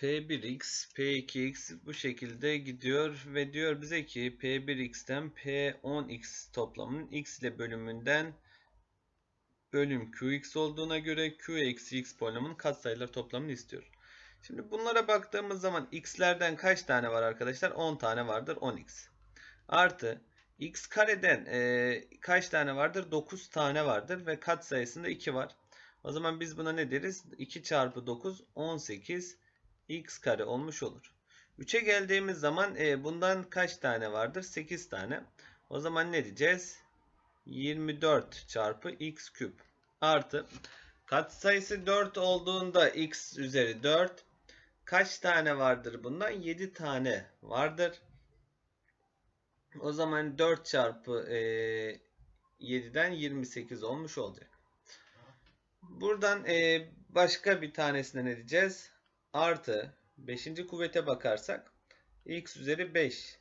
P1x, P2x bu şekilde gidiyor ve diyor bize ki P1x'ten P10x toplamının x ile bölümünden bölüm qx olduğuna göre q eksi x polinominin katsayıları toplamını istiyor. Şimdi bunlara baktığımız zaman x'lerden kaç tane var arkadaşlar? 10 tane vardır 10x. Artı x kareden e, kaç tane vardır? 9 tane vardır ve katsayısında 2 var. O zaman biz buna ne deriz? 2 çarpı 9 18 x kare olmuş olur. 3'e geldiğimiz zaman e, bundan kaç tane vardır? 8 tane. O zaman ne diyeceğiz? 24 çarpı x küp artı katsayısı 4 olduğunda x üzeri 4 kaç tane vardır bundan? 7 tane vardır. O zaman 4 çarpı e, 7'den 28 olmuş olacak. Buradan e, başka bir tanesine ne diyeceğiz? Artı 5. kuvvete bakarsak x üzeri 5.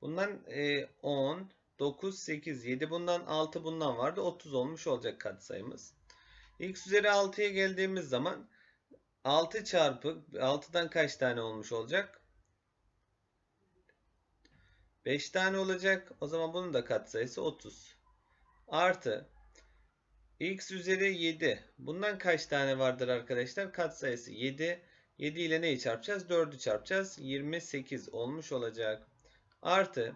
Bundan e, 10, 9, 8, 7 bundan 6 bundan vardı. 30 olmuş olacak katsayımız. x üzeri 6'ya geldiğimiz zaman 6 çarpı 6'dan kaç tane olmuş olacak? 5 tane olacak. O zaman bunun da katsayısı 30. Artı x üzeri 7. Bundan kaç tane vardır arkadaşlar? Katsayısı 7. 7 ile neyi çarpacağız? 4'ü çarpacağız. 28 olmuş olacak. Artı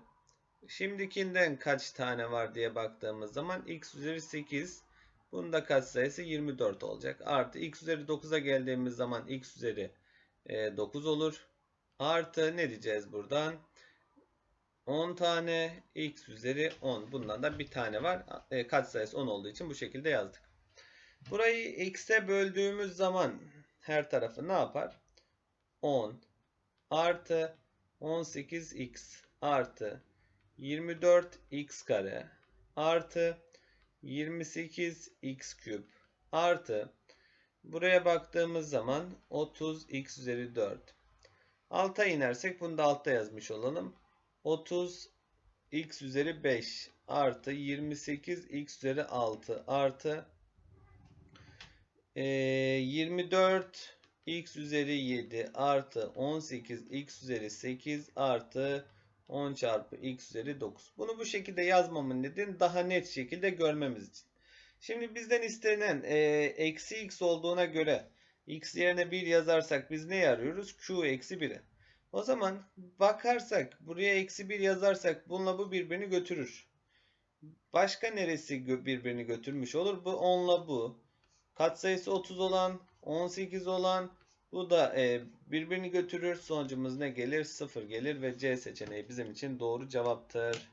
şimdikinden kaç tane var diye baktığımız zaman x üzeri 8. Bunun da katsayısı 24 olacak. Artı x üzeri 9'a geldiğimiz zaman x üzeri e, 9 olur. Artı ne diyeceğiz buradan? 10 tane x üzeri 10. Bundan da bir tane var. E, katsayısı 10 olduğu için bu şekilde yazdık. Burayı x'e böldüğümüz zaman her tarafı ne yapar? 10 artı 18x artı 24x kare artı 28x küp artı buraya baktığımız zaman 30x üzeri 4. Alta inersek bunu da altta yazmış olalım. 30 x üzeri 5 artı 28 x üzeri 6 artı e, 24 x üzeri 7 artı 18 x üzeri 8 artı 10 çarpı x üzeri 9. Bunu bu şekilde yazmamın nedeni daha net şekilde görmemiz için. Şimdi bizden istenen eksi x olduğuna göre x yerine 1 yazarsak biz ne arıyoruz? q eksi 1'i. O zaman bakarsak buraya eksi 1 yazarsak bununla bu birbirini götürür. Başka neresi birbirini götürmüş olur? Bu 10'la bu. Katsayısı 30 olan, 18 olan bu da e, birbirini götürür. Sonucumuz ne gelir? 0 gelir ve C seçeneği bizim için doğru cevaptır.